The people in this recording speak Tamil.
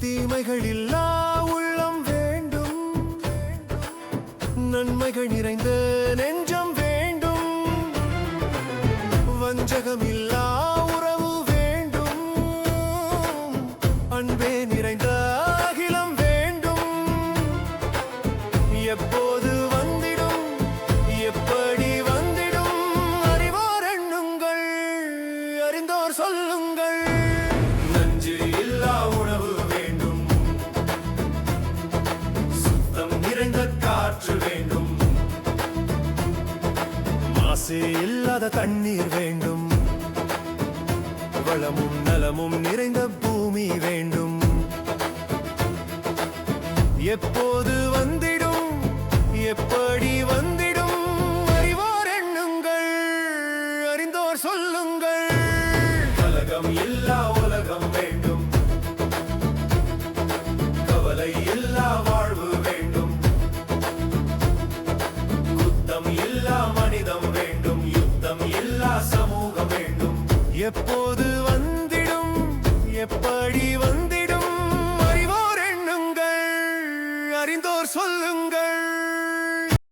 தீமைகள் இல்லா உள்ளம் வேண்டும். நன்மைகள் நிறைந்த நெஞ்சம் வேண்டும். வஞ்சகம் இல்லா உறவு வேண்டும். அன்பே நிறைந்த அகிலம் வேண்டும். எப்போது வந்திடும் எப்படி வந்திடும் அறிவோர் எண்ணுங்கள் அறிந்தோர் சொல்லுங்கள். மாசு இல்லாத தண்ணீர் வேண்டும். வளமும் நலமும் நிறைந்த பூமி வேண்டும். எப்போது வந்திடும் எப்படி வந்திடும் அறிவோர் எண்ணுங்கள் அறிந்தோர் சொல்லுங்கள். உலகம் இல்லா உலகம் வேண்டும். எப்போது வந்திடும்? எப்படி வந்திடும்? அறிவோர் எண்ணுங்கள் அறிந்தோர் சொல்லுங்கள்.